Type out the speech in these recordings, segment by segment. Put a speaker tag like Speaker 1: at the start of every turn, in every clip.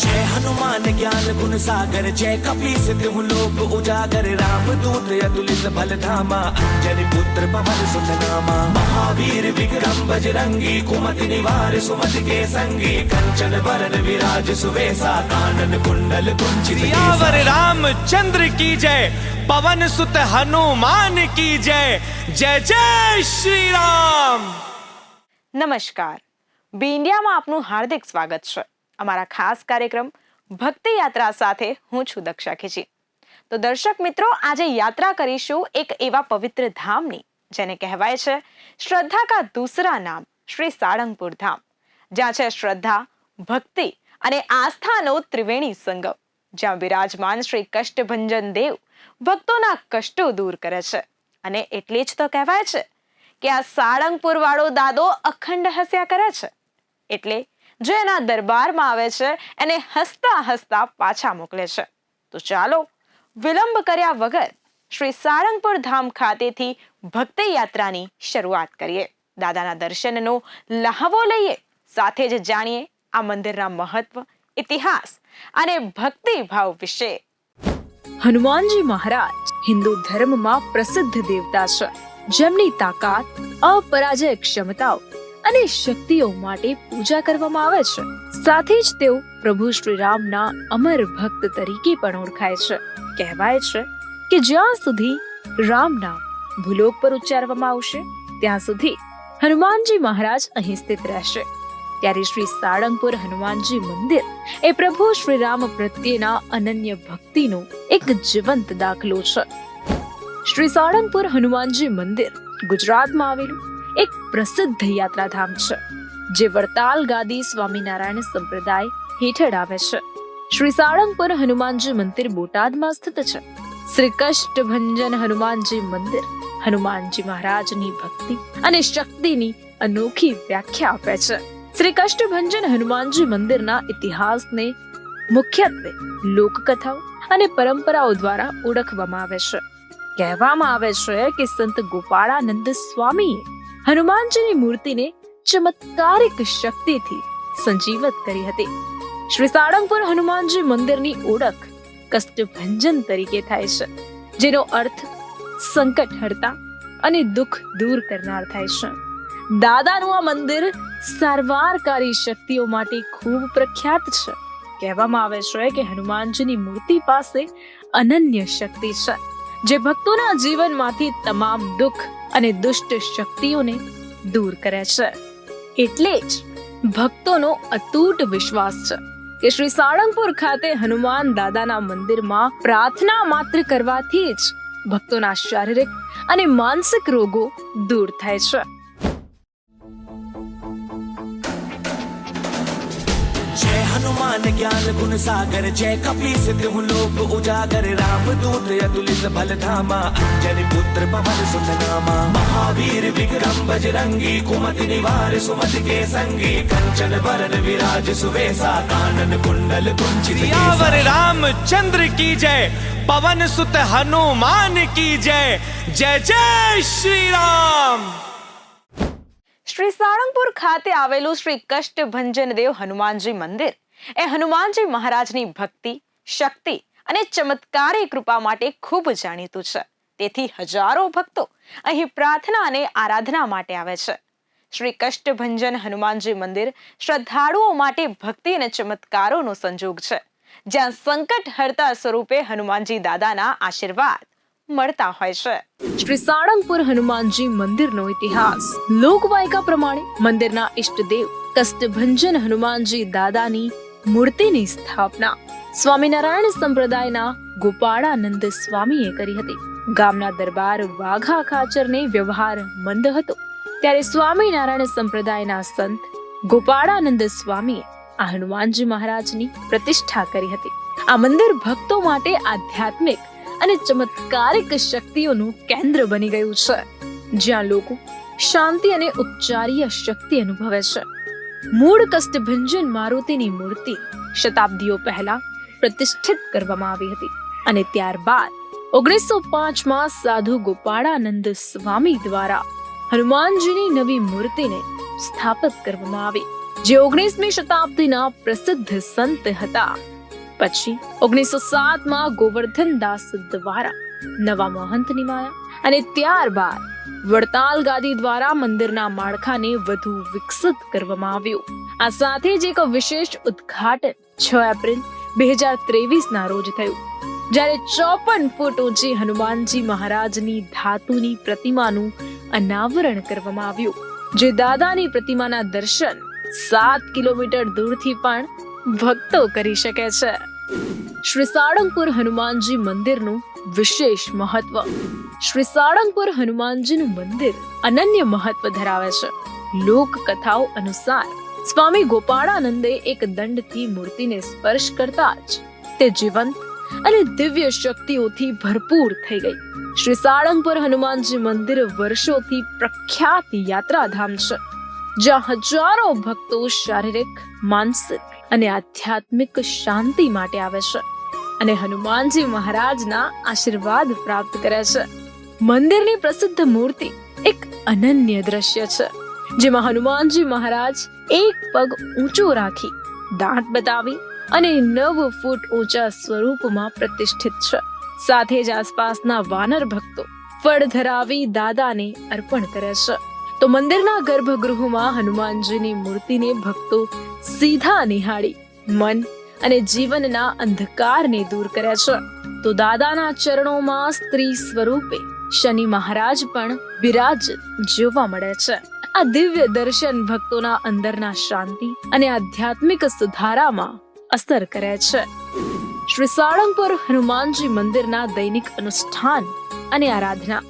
Speaker 1: जय हनुमान ज्ञान गुण सागर जय कपीस तिहु लोक उजागर राम दूत अतुलित बल धामा अंजनी पुत्र पवन सुत नामा महावीर विक्रम बजरंगी कुमति निवार सुमति के संगी कंचन वरन विराज सुवेसा कानन कुंडल कुंचित
Speaker 2: सियावर रामचंद्र की जय पवन सुत हनुमान की जय जय जय श्री राम
Speaker 3: નમસ્કાર. બી ઇન્ડિયામાં આપનું હાર્દિક સ્વાગત છે. અમારા ખાસ કાર્યક્રમ ભક્તિ યાત્રા સાથે હું છું દક્ષા ખીચી તો દર્શક મિત્રો, આજે યાત્રા કરીશું એક એવા પવિત્ર ધામની, જેને કહેવાય છે શ્રદ્ધા કા દૂસરા નામ, શ્રી સાળંગપુર ધામ, જ્યાં છે શ્રદ્ધા, ભક્તિ અને આસ્થાનો ત્રિવેણી સંગમ, જ્યાં બિરાજમાન શ્રી કષ્ટભંજન દેવ ભક્તોના કષ્ટો દૂર કરે છે. અને એટલે જ તો કહેવાય છે કે આ સાળંગપુર વાળો દાદો અખંડ હસ્યા કરે છે? એટલે જે એના દરબારમાં આવે છે, એને હસતા હસતા પાછા મોકલે છે. તો ચાલો, વિલંબ કર્યા વગર શ્રી સાળંગપુર ધામ ખાતેથી ભક્તિ યાત્રાની શરૂઆત કરીએ. દાદાના દર્શનનો લહાવો લઈએ, સાથે જ જાણીએ આ મંદિરના મહત્વ, ઇતિહાસ અને ભક્તિ ભાવ વિશે. હનુમાનજી મહારાજ હિન્દુ ધર્મમાં પ્રસિદ્ધ દેવતા છે. જેમની તાકાત, અપરાજય ક્ષમતાઓ અને શક્તિઓ માટે પૂજા કરવામાં આવે છે. સાથે જ તેઓ પ્રભુ શ્રી રામના અમર ભક્ત તરીકે પણ ઓળખાય છે. કહેવાય છે કે જ્યાં સુધી રામ નામ ભૂલોક પર ઉચ્ચારવામાં આવશે, ત્યાં સુધી હનુમાનજી મહારાજ અહીં સ્થિત રહેશે. ત્યારે શ્રી સાળંગપુર હનુમાનજી મંદિર એ પ્રભુ શ્રી રામ પ્રત્યેના અનન્ય ભક્તિનો એક જીવંત દાખલો છે. શ્રી સાળંગપુર હનુમાનજી મંદિર ગુજરાતમાં આવેલું એક પ્રસિદ્ધ યાત્રાધામ છે, જે વડતાલ ગાદી સ્વામિનારાયણ સંપ્રદાય હેઠળ આવે છે. શ્રી સાળંગપુર હનુમાનજી મંદિર બોટાદમાં સ્થિત છે. શ્રી કષ્ટભંજન હનુમાનજી મંદિર હનુમાનજી મહારાજની ભક્તિ અને શક્તિની અનોખી વ્યાખ્યા આપે છે. શ્રી કષ્ટભંજન હનુમાનજી મંદિરના ઇતિહાસને મુખ્યત્વે લોકકથાઓ અને પરંપરાઓ દ્વારા ઓળખવામાં આવે છે. કહેવામાં આવે છે કે સંત ગોપાળાનંદ સ્વામીએ હનુમાનજીની મૂર્તિને ચમત્કારિક શક્તિથી સંજીવત કરી હતી. શ્રી સાળંગપુર હનુમાનજી મંદિરની ઓળખ કષ્ટભંજન તરીકે થાય છે, જેનો અર્થ સંકટ હરતા અને દુઃખ દૂર કરનાર થાય છે. દાદાનું આ મંદિર સારવારકારી શક્તિઓ માટે ખૂબ પ્રખ્યાત છે. કહેવામાં આવે છે કે હનુમાનજીની મૂર્તિ પાસે અનન્ય શક્તિ છે. જે ભક્તોના જીવનમાંથી તમામ દુઃખ અને દુષ્ટ શક્તિઓને દૂર કરે છે. એટલે જ ભક્તોનો અતૂટ વિશ્વાસ છે કે શ્રી સાળંગપુર ખાતે હનુમાન દાદાના મંદિરમાં પ્રાર્થના માત્ર કરવાથી જ ભક્તોના શારીરિક અને માનસિક રોગો દૂર થાય છે.
Speaker 1: हनुमान ज्ञान गुण सागर जय कपीस तिहु लोक उजागर राम दूत अतुलित बल धामा अंजनी पुत्र पवन सुत नामा महावीर विक्रम बजरंगी कुमति निवार सुमति के संगी कंचन वरन विराज सुवेसा कानन कुंडल कुंचित
Speaker 2: सियावर रामचंद्र की जय पवन सुत हनुमान की जय जय जय श्री राम
Speaker 3: શ્રી સાળંગપુર ખાતે આવેલું શ્રી કષ્ટભંજન દેવ હનુમાનજી મંદિર એ હનુમાનજી મહારાજની ભક્તિ, શક્તિ અને ચમત્કારી કૃપા માટે ખૂબ જાણીતું છે. તેથી હજારો ભક્તો અહીં પ્રાર્થના અને આરાધના માટે આવે છે. શ્રી કષ્ટભંજન હનુમાનજી મંદિર શ્રદ્ધાળુઓ માટે ભક્તિ અને ચમત્કારોનો સંજોગ છે. જ્યાં સંકટ હરતા સ્વરૂપે હનુમાનજી દાદાના આશીર્વાદ મળતા હોય છે. શ્રી સાળંગપુર હનુમાનજી મંદિરનો ઇતિહાસ. લોકવાયકા પ્રમાણે મંદિરના ઈષ્ટદેવ કષ્ટભંજન હનુમાનજી દાદાની મૂર્તિની સ્થાપના. સ્વામિનારાયણ સંપ્રદાયના ગોપાળાનંદ સ્વામીએ કરી હતી. ગામના દરબાર વાઘા ખાચરને વ્યવહાર મંદ હતો. ત્યારે સ્વામિનારાયણ સંપ્રદાયના સંત ગોપાળાનંદ સ્વામીએ આ હનુમાનજી મહારાજની પ્રતિષ્ઠા કરી હતી. આ મંદિર ભક્તો માટે આધ્યાત્મિક અને ચમત્કારિક શક્તિઓનું કેન્દ્ર બની ગયું છે. જ્યાં લોકો શાંતિ અને ઉપચારીય શક્તિ અનુભવે છે. મૂળ કષ્ટભંજન મારુતિની મૂર્તિ શતાબ્દીઓ પહેલા પ્રતિષ્ઠિત કરવામાં આવી હતી અને ત્યારબાદ ઓગણીસો પાંચમાં સાધુ ગોપાળાનંદ સ્વામી દ્વારા હનુમાનજીની નવી મૂર્તિને સ્થાપિત કરવામાં આવી, જે ઓગણીસમી શતાબ્દીના પ્રસિદ્ધ સંત હતા. પછી ઓગણીસો સાતમાં ગોવર્ધન દાસ દ્વારા નવા મહંત નિમાયા અને ત્યારબાદ વડતાલ ગાદી દ્વારા મંદિરના માળખાને વધુ વિકસિત કરવામાં આવ્યું. આ સાથે જ એક વિશેષ ઉદ્ઘાટન છ એપ્રિલ બે હજાર ત્રેવીસના રોજ થયું. જ્યારે ચોપન ફૂટ ઊંચી હનુમાનજી મહારાજની ધાતુની પ્રતિમાનું અનાવરણ કરવામાં આવ્યું. જે દાદાની પ્રતિમાના દર્શન સાત કિલોમીટર દૂરથી પણ ભક્તો કરી શકે છે. શ્રી સાળંગપુર હનુમાનજી મંદિરનું વિશેષ મહત્વ. શ્રી સાળંગપુર હનુમાનજીનું મંદિર અનન્ય મહત્વ ધરાવે છે. લોક કથાઓ અનુસાર, સ્વામી ગોપાળાનંદે એક દંડથી મૂર્તિને સ્પર્શ કરતા જ તે જીવંત અને દિવ્ય શક્તિઓથી ભરપૂર થઈ ગઈ. શ્રી સાળંગપુર હનુમાનજી મંદિર વર્ષોથી પ્રખ્યાત યાત્રાધામ છે, જ્યાં હજારો ભક્તો શારીરિક, માનસિક અને આધ્યાત્મિક શાંતિ માટે આવે છે. અને હનુમાનજી મહારાજના આશીર્વાદ પ્રાપ્ત કરે છે. મંદિરની પ્રસિદ્ધ મૂર્તિ એક અનન્ય દ્રશ્ય છે, જેમાં હનુમાનજી મહારાજ એક પગ ઊંચો રાખી દાંત બતાવી અને નવ ફૂટ ઊંચા સ્વરૂપમાં પ્રતિષ્ઠિત છે. સાથે જ આસપાસના વાનર ભક્તો ફળ ધરાવી દાદાને અર્પણ કરે છે. તો મંદિરના ગર્ભગૃહમાં હનુમાનજીની મૂર્તિને ભક્તો સીધા નિહાળી મન અને જીવનના અંધકારને દૂર કરે છે. તો દાદાના ચરણોમાં સ્ત્રી સ્વરૂપે શનિ મહારાજ પણ બિરાજ જોવા મળે છે. આ દિવ્ય દર્શન ભક્તોના અંદરના શાંતિ અને આધ્યાત્મિક સુધારામાં અસર કરે છે. શ્રી સાળંગપુર હનુમાનજી મંદિરના દૈનિક અનુષ્ઠાન અને આરાધના.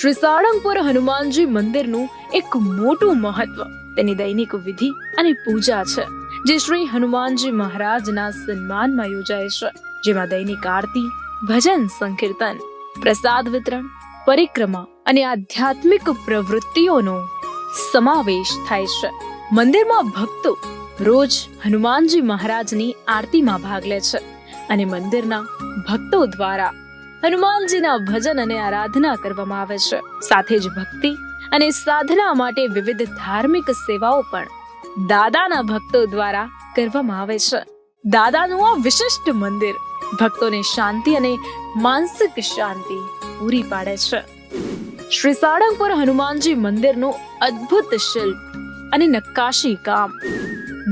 Speaker 3: શ્રી સાળંગપુર હનુમાનજી મંદિરનું એક મોટું મહત્વ. તેની દૈનિક વિધિ અને પૂજા છે. જે શ્રી હનુમાનજી મહારાજના સન્માનમાં યોજાય છે, જેમાં દૈનિક આરતી, ભજન સંકીર્તન, પ્રસાદ વિતરણ, પરિક્રમા અને આધ્યાત્મિક પ્રવૃત્તિઓનો સમાવેશ થાય છે. મંદિરમાં ભક્તો રોજ હનુમાનજી મહારાજની આરતીમાં ભાગ લે છે અને મંદિરના ભક્તો દ્વારા હનુમાનજીના ભજન અને આરાધના કરવામાં આવે છે. સાથે જ ભક્તિ અને સાધના માટે વિવિધ ધાર્મિક સેવાઓ પણ દાદાના ભક્તો દ્વારા કરવામાં આવે છે. દાદાનું આ વિશિષ્ટ મંદિર ભક્તોને શાંતિ અને માનસિક શાંતિ પૂરી પાડે છે. શ્રી સાળંગપુર હનુમાનજી મંદિરનું અદ્ભુત શિલ્પ અને નક્કાશી કામ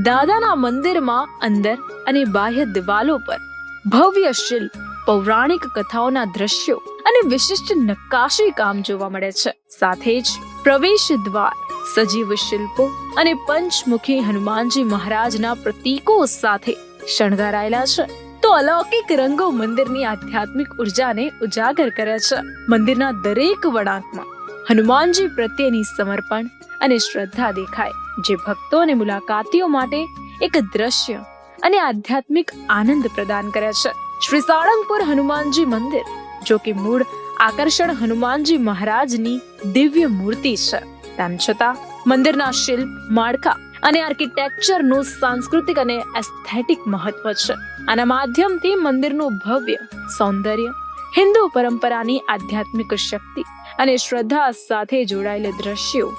Speaker 3: દાદાના મંદિરમાં અંદર અને બાહ્ય દિવાલો પર ભવ્ય શિલ્પ, પૌરાણિક કથાઓના દ્રશ્યો અને વિશિષ્ટ નક્કાશી કામ જોવા મળે છે. સાથે જ પ્રવેશ દ્વાર સજીવ શિલ્પો અને પંચમુખી હનુમાનજી મહારાજના પ્રતીકો સાથે શણગારાયેલા છે. તો અલૌકિક રંગો મંદિરની આધ્યાત્મિક ઉર્જાને ઉજાગર કરે છે. મંદિરના દરેક વળાંકમાં હનુમાનજી પ્રત્યેની સમર્પણ અને શ્રદ્ધા દેખાય, જે ભક્તો અને મુલાકાતીઓ માટે એક દ્રશ્ય અને આધ્યાત્મિક આનંદ પ્રદાન કરે છે. શ્રી સાળંગપુર હનુમાનજી મંદિર, જો કે મૂળ આકર્ષણ હનુમાનજી મહારાજની દિવ્ય મૂર્તિ છે. તેમ છતાં, મંદિરના શિલ્પ, માળખા અને આર્કિટેક્ચરનું સાંસ્કૃતિક અને એસ્થેટિક મહત્વ છે. આના માધ્યમથી મંદિરનું ભવ્ય સૌંદર્ય, હિન્દુ પરંપરાની આધ્યાત્મિક શક્તિ અને શ્રદ્ધા સાથે જોડાયેલ દ્રશ્યો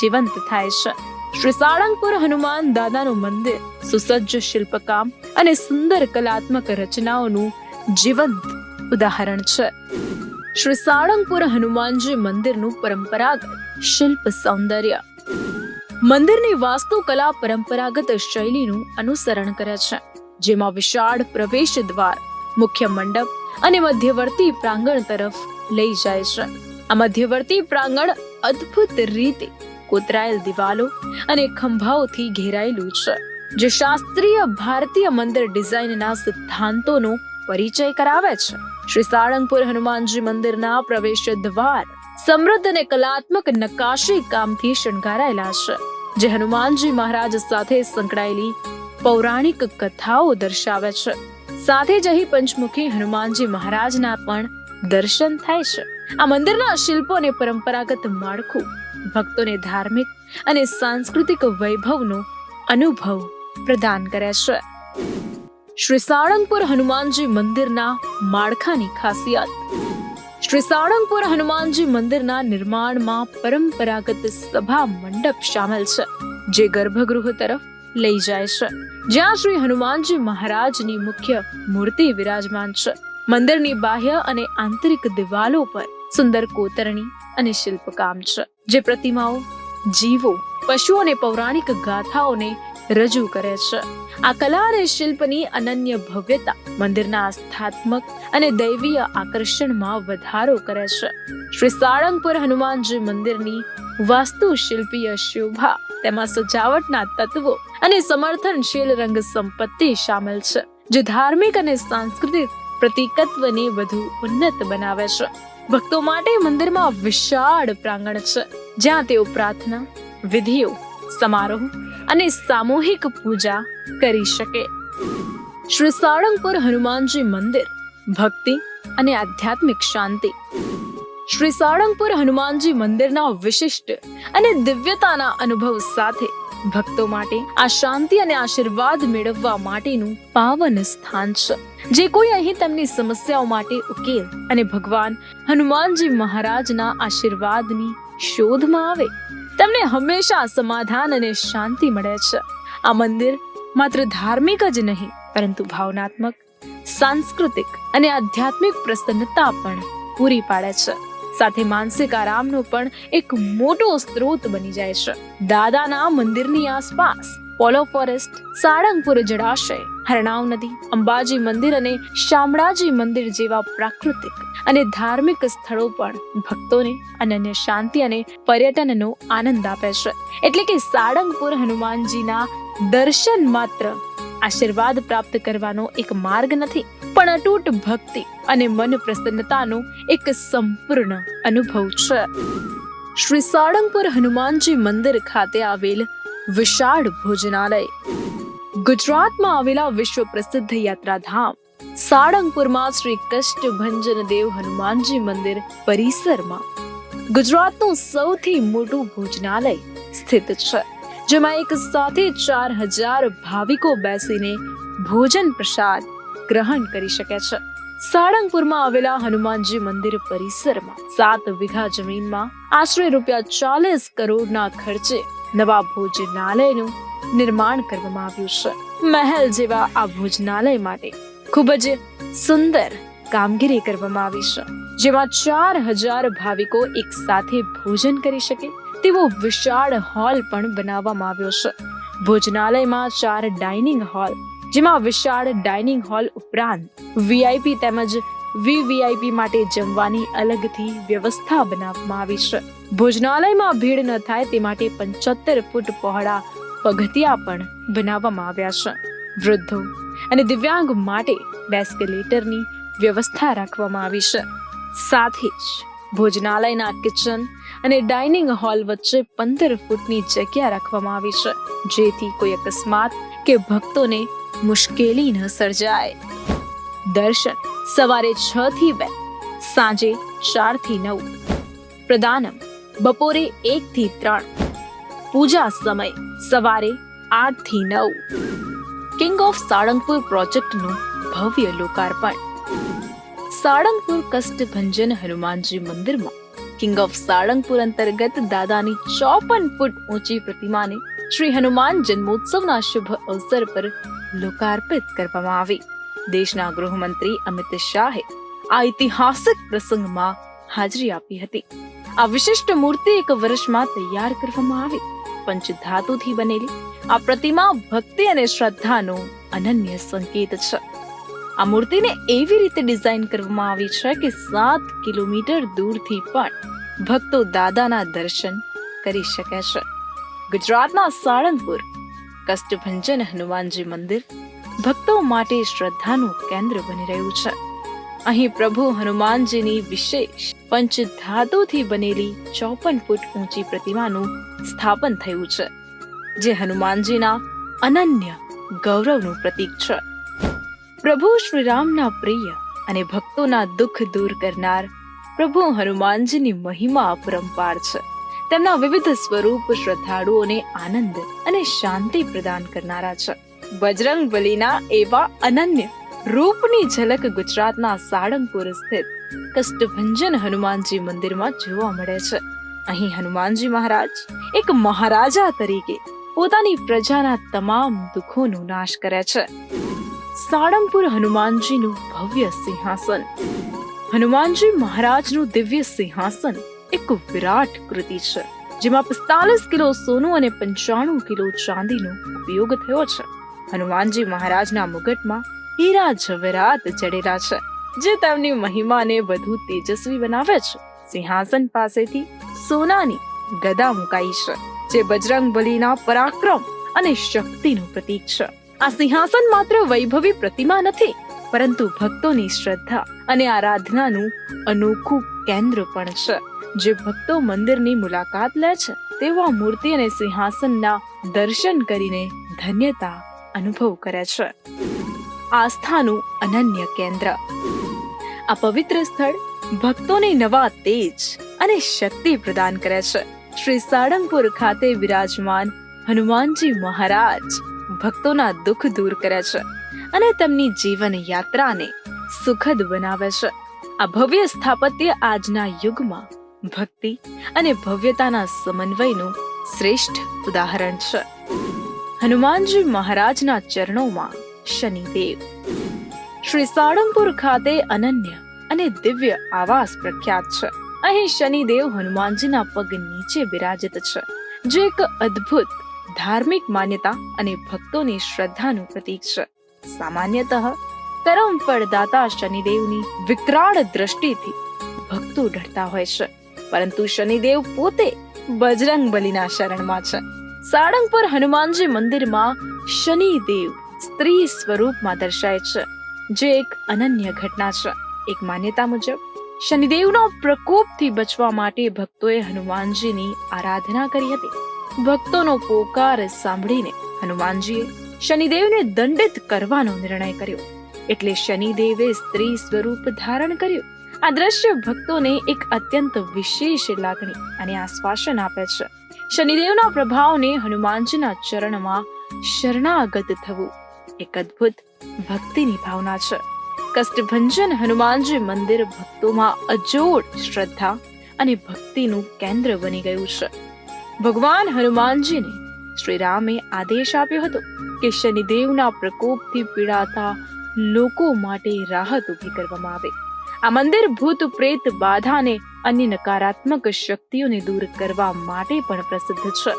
Speaker 3: જીવંત થાય છે. શ્રી સાળંગપુર હનુમાન દાદાનું મંદિર સુસજ્જ શિલ્પકામ અને સુંદર કલાત્મક રચનાઓનું જીવંત ઉદાહરણ છે. શ્રી સાળંગપુર હનુમાનજી મંદિરનું પરંપરાગત શિલ્પ સૌંદર્ય. મંદિરની વાસ્તુકલા પરંપરાગત શૈલીનું અનુસરણ કરે છે, જેમાં વિશાળ પ્રવેશ દ્વાર, મુખ્ય મંડપ અને મધ્યવર્તી પ્રાંગણ તરફ લઈ જાય છે. આ મધ્યવર્તી પ્રાંગણ અદ્ભુત રીતે કોતરાયેલ દિવાલો અને ખંભાઓથી ઘેરાયેલું છે, જે શાસ્ત્રીય ભારતીય મંદિર ડિઝાઇનના સિદ્ધાંતોનો પરિચય કરાવે છે. શ્રી સાળંગપુર હનુમાનજી મંદિરના પ્રવેશ દ્વાર સમૃદ્ધ અને કલાત્મક નકાશી કામથી શણગારાયેલા છે, જે હનુમાનજી મહારાજ સાથે સંકળાયેલી પૌરાણિક કથાઓ દર્શાવે છે. સાથે જ અહીં પંચમુખી હનુમાનજી મહારાજના પણ દર્શન થાય છે. આ મંદિરના શિલ્પો અને પરંપરાગત માળખું, ભક્તોને ધાર્મિક અને સાંસ્કૃતિક વૈભવનો અનુભવ પ્રદાન કરે છે. શ્રી સાળંગપુર હનુમાનજી મંદિરના માળખાની ખાસિયત શ્રી સાળંગપુર હનુમાનજી મંદિરના નિર્માણમાં પરંપરાગત સભા મંડપ શામેલ છે, જે ગર્ભગૃહ તરફ લઈ જાય છે. જ્યાં શ્રી હનુમાનજી મહારાજની મુખ્ય મૂર્તિ વિરાજમાન છે. મંદિરની બાહ્ય અને આંતરિક દિવાલો પર સુંદર કોતરણી અને શિલ્પકામ છે, જે પ્રતિમાઓ, જીવો, પશુઓ અને પૌરાણિક ગાથાઓને રજૂ કરે છે. આ કલા અને શિલ્પની અનન્ય ભવ્યતા મંદિરના આસ્થાત્મક અને દૈવીય આકર્ષણમાં વધારો કરે છે. શ્રી સાળંગપુર હનુમાનજી મંદિરની વાસ્તુશિલ્પીય શોભા, તેમાં સજાવટના તત્વો અને સમર્થનશીલ રંગ સંપત્તિ શામેલ છે, જે ધાર્મિક અને સાંસ્કૃતિક પ્રતિકત્વને વધુ ઉન્નત બનાવે છે. ભક્તો માટે મંદિરમાં વિશાળ પ્રાંગણ છે, જ્યાં તેઓ પ્રાર્થના, વિધિઓ, સમારોહ અને સામૂહિક પૂજા કરી શકે. શ્રી સાળંગપુર હનુમાનજી મંદિર, ભક્તિ અને આધ્યાત્મિક શાંતિ. શ્રી સાળંગપુર હનુમાનજી મંદિરના વિશિષ્ટ અને દિવ્યતાના અનુભવ સાથે ભક્તો માટે આ શાંતિ અને આશીર્વાદ મેળવવા માટેનું પાવન સ્થાન છે. જે કોઈ અહીં તેમની સમસ્યાઓ માટે ઉકેલ અને ભગવાન હનુમાનજી મહારાજના આશીર્વાદની શોધમાં આવે. તેમને હંમેશા સમાધાન અને શાંતિ મળે છે. આ મંદિર માત્ર ધાર્મિક જ નહીં, પરંતુ ભાવનાત્મક, સાંસ્કૃતિક અને આધ્યાત્મિક પ્રસન્નતા પણ પૂરી પાડે છે. સાથે માનસિક આરામનો પણ એક મોટો સ્ત્રોત બની જાય છે. દાદાના મંદિરની આસપાસ પોલો ફોરેસ્ટ સાળંગપુર જળાશય હરણાવ નદી, અંબાજી મંદિર અને શામળાજી મંદિર જેવા પ્રાકૃતિક અને ધાર્મિક સ્થળો પણ ભક્તોને અનન્ય શાંતિ અને પર્યટનનો આનંદ આપે છે. એટલે કે સાળંગપુર હનુમાનજીના દર્શન માત્ર આશીર્વાદ પ્રાપ્ત કરવાનો એક માર્ગ નથી, પણ અતૂટ ભક્તિ અને મન પ્રસન્નતાનો એક સંપૂર્ણ અનુભવ છે. શ્રી સાળંગપુર હનુમાનજી મંદિર ખાતે આવેલ વિશાળ ભોજનાલય ગુજરાતમાં આવેલા વિશ્વ પ્રસિદ્ધ યાત્રાધામ સાળંગપુરમાં શ્રી કષ્ટ ભંજન દેવ હનુમાનજી મંદિર પરિસરમાં ગુજરાતનું સૌથી મોટું ભોજનાલય સ્થિત છે, જેમાં એક સાથે ચાર હજાર ભાવિકો બેસીને ભોજન પ્રસાદ ગ્રહણ કરી શકે છે. સાળંગપુરમાં આવેલા હનુમાનજી મંદિર પરિસરમાં સાત વીઘા જમીનમાં આશરે રૂપિયા ચાલીસ કરોડના ખર્ચે નવા ભોજનાલયનું નિર્માણ કરવામાં આવ્યું છે. મહેલ જેવા આ ભોજનાલય માટે ખૂબ જ સુંદર કામગીરી કરવામાં આવી છે. જેમાં ચાર હજાર ભાવિકો એક સાથે ભોજન કરી શકે તેવો વિશાળ હોલ પણ બનાવવામાં આવ્યો છે. ભોજનાલયમાં ચાર ડાઇનિંગ હોલ, જેમાં વિશાળ ડાઇનિંગ હોલ ઉપરાંત વીઆઈપી તેમજ વીવીઆઈપી માટે જમવાની અલગથી વ્યવસ્થા બનાવવામાં આવી છે. ભોજનાલયમાં ભીડ ન થાય તે માટે પંચોતેર ફૂટ પહોળા પગથિયા પણ બનાવવામાં આવ્યા છે. વૃદ્ધો અને દિવ્યાંગ માટે બેસ્કેલેટરની વ્યવસ્થા રાખવામાં આવી છે. સાથે જ ભોજનાલયના કિચન અને ડાઇનિંગ હોલ વચ્ચે પંદર ફૂટની જગ્યા રાખવામાં આવી છે, જેથી કોઈ અકસ્માત કે ભક્તોને મુશ્કેલી ન સર્જાય. દર્શન સવારે છ થી બે, સાંજે ચારથી નવ, પ્રદાનમ બપોરે એક થી ત્રણ, પૂજા સમય સવારે આઠથી નવ. કિંગ ઓફ સાળંગપુર પ્રોજેક્ટનું ભવ્ય લોકાર્પણ. સાળંગપુર કષ્ટભંજન હનુમાનજી મંદિરમાં કિંગ ઓફ સાળંગપુર અંતર્ગત દાદાની ચોપન ફૂટ ઊંચી પ્રતિમાને શ્રી હનુમાન જન્મોત્સવના શુભ અવસર પર લોકાર્પિત કરવામાં આવી. દેશના ગૃહમંત્રી અમિત શાહે આ ઐતિહાસિક પ્રસંગમાં હાજરી આપી હતી. આ વિશિષ્ટ મૂર્તિ એક વર્ષમાં તૈયાર કરવામાં આવી. પંચધાતુથી બનેલી. આ પ્રતિમા ભક્તિ અને શ્રદ્ધાનો અનન્ય સંકેત છે. આ મૂર્તિને એવી રીતે ડિઝાઇન કરવામાં આવી છે કે સાત કિલોમીટર દૂરથી પણ ભક્તો દાદાના દર્શન કરી શકે છે. ગુજરાતના સાળંગપુર, કષ્ટભંજન હનુમાનજી મંદિર ભક્તો માટે શ્રદ્ધાનું કેન્દ્ર બની રહ્યું છે. અહીં પ્રભુ હનુમાનજીની વિશેષ પંચધાતુથી બનેલી ચોપન ફૂટ ઊંચી પ્રતિમાનું સ્થાપન થયું છે, જે હનુમાનજીના અનન્ય ગૌરવનું પ્રતીક છે. પ્રભુ શ્રીરામના પ્રિય અને ભક્તોના દુઃખ દૂર કરનાર પ્રભુ હનુમાનજીની મહિમા અપરંપાર છે. તેમના વિવિધ સ્વરૂપ શ્રદ્ધાળુઓને આનંદ અને શાંતિ પ્રદાન કરનારા છે. બજરંગ બલીના એવા અનન્ય રૂપની ઝલક ગુજરાતના સાળંગપુર સ્થિત કષ્ટભંજન હનુમાનજી મંદિરમાં જોવા મળે છે. અહીં હનુમાનજી મહારાજ એક મહારાજા તરીકે પોતાની પ્રજાના તમામ દુઃખોનો નાશ કરે છે. સાળંગપુર હનુમાનજીનું ભવ્ય સિંહાસન, હનુમાનજી મહારાજનું દિવ્ય સિંહાસન એક વિરાટ કૃતિ છે, જેમાં પિસ્તાલીસ કિલો સોનું અને પંચાણું કિલો ચાંદીનો ઉપયોગ થયો છે. હનુમાનજી મહારાજના મુગટમાં હીરા જવેરાત જડેલા છે, જે તેમની મહિમાને વધુ તેજસ્વી બનાવે છે. સિંહાસન પાસેથી સોનાની ગદા મુકાઈ છે, જે બજરંગ બલીના પરાક્રમ અને શક્તિનું પ્રતીક છે. આ સિંહાસન માત્ર વૈભવી પ્રતિમા નથી, પરંતુ ભક્તોની શ્રદ્ધા અને આરાધનાનું અનોખું કેન્દ્ર પણ છે. જે ભક્તો મંદિરની મુલાકાત લે છે તેવા મૂર્તિ અને સિંહાસનના દર્શન કરીને ધન્યતા અનુભવ કરે છે. આસ્થાનું અનન્ય કેન્દ્ર. આ પવિત્ર સ્થળ ભક્તોને નવા તેજ અને શક્તિ પ્રદાન કરે છે. શ્રી સાળંગપુર ખાતે વિરાજમાન હનુમાનજી મહારાજ ભક્તોના દુઃખ દૂર કરે છે અને તેમની જીવન યાત્રાને સુખદ બનાવે છે. આ ભવ્ય સ્થાપત્ય આજના યુગમાં ભક્તિ અને ભવ્યતાના સમન્વયનું શ્રેષ્ઠ ઉદાહરણ છે. હનુમાનજી મહારાજના ચરણોમાં શનિદેવ. શ્રી સાળંગપુર ખાતે અનન્ય અને દિવ્ય આવાસ પ્રખ્યાત છે. અહીં શનિદેવ હનુમાનજીના પગ નીચે બિરાજિત છે, જે એક અદ્ભુત ધાર્મિક માન્યતા અને ભક્તોની શ્રદ્ધાનું પ્રતીક છે. સામાન્યતઃ કરમ ફળદાતા શનિદેવની વિકરાળ દ્રષ્ટિથી ભક્તો ડરતા હોય છે, પરંતુ શનિદેવ પોતે બજરંગ બલીના શરણમાં છે. સાળંગપુર હનુમાનજી મંદિરમાં શનિદેવ સ્ત્રી સ્વરૂપમાં દર્શાય છે, જે એક અનન્ય ઘટના છે. એક માન્યતા મુજબ, શનિદેવનો પ્રકોપથી બચવા માટે ભક્તોએ હનુમાનજીની આરાધના કરી હતી. ભક્તોનો પોકાર સાંભળીને હનુમાનજીએ શનિદેવને દંડિત કરવાનો નિર્ણય કર્યો. એટલે શનિદેવે સ્ત્રી સ્વરૂપ ધારણ કર્યું. આ દ્રશ્ય ભક્તોને એક અત્યંત વિશેષ લાગણી અને આશ્વાસન આપે છે. શનિદેવના પ્રભાવને હનુમાનજીના ચરણમાં શરણાગત થવું એક અદ્ભુત ભક્તિની ભાવના છે. કષ્ટભંજન હનુમાનજી મંદિર ભક્તોમાં અજોડ શ્રદ્ધા અને ભક્તિનું કેન્દ્ર બની ગયું છે. ભગવાન હનુમાનજીને શ્રી રામે આદેશ આપ્યો હતો કે શનિદેવના પ્રકોપથી પીડાતા લોકો માટે રાહત ઊભી કરવામાં આવે. આ મંદિર ભૂત પ્રેત બાધાને અન્ય નકારાત્મક શક્તિઓને દૂર કરવા માટે પણ પ્રસિદ્ધ છે.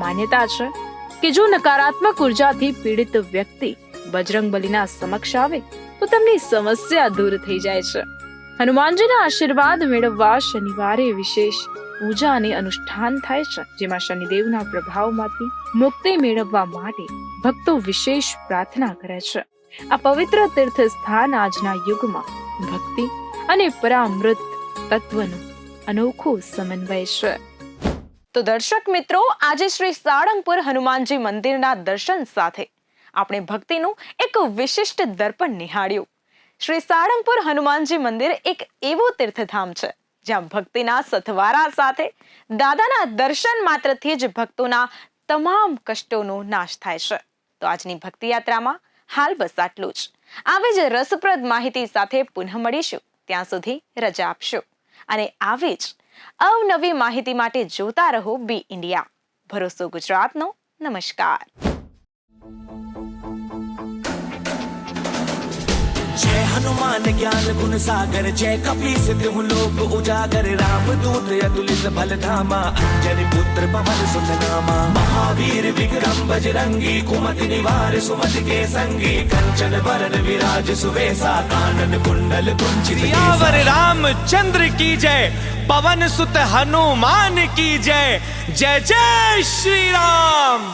Speaker 3: માન્યતા છે કે જો નકારાત્મક ઉર્જાથી પીડિત વ્યક્તિ બજરંગ બલીના સમક્ષ આવે, તો તેમની સમસ્યા દૂર થઈ જાય છે. હનુમાનજીના આશીર્વાદ મેળવવા શનિવારે વિશેષ પૂજા અને અનુષ્ઠાન થાય છે, જેમાં શનિદેવના પ્રભાવમાંથી મુક્તિ મેળવવા માટે ભક્તો વિશેષ પ્રાર્થના કરે છે. આ પવિત્ર તીર્થ સ્થાન આજના યુગમાં ભક્તિ અને પરામૃત તત્વનું અનોખો સમન્વય છે.
Speaker 4: તો દર્શક મિત્રો, આજે શ્રી સાળંગપુર હનુમાનજી મંદિરના દર્શન સાથે આપણે ભક્તિનું એક વિશિષ્ટ દર્પણ નિહાળ્યું. શ્રી સાળંગપુર હનુમાનજી મંદિર એક એવું તીર્થધામ છે, જ્યાં ભક્તિના સથવારા સાથે દાદાના દર્શન માત્રથી જ ભક્તોના તમામ કષ્ટોનો નાશ થાય છે. તો આજની ભક્તિ યાત્રામાં હાલ બસ આટલું જ. આવી જ રસપ્રદ માહિતી સાથે પુનઃ મળીશું. ત્યાં સુધી રજા આપશો. અને આવી જ અવનવી માહિતી માટે જોતા રહો બી ઇન્ડિયા. ભરોસો ગુજરાતનો. નમસ્કાર.
Speaker 1: हनुमान ज्ञान गुण सागर जय कपी सिद्ध लोक उजागर राम दूत अतुलित बल धामा अंजनी पुत्र पवन सुत नामा महावीर विक्रम बजरंगी कुमति निवार सुमति के संगी कंचन वरन विराज सुवेसा कानन कुंडल कुंचित
Speaker 2: सियावर रामचंद्र की जय पवन सुत हनुमान की जय जय जय श्री राम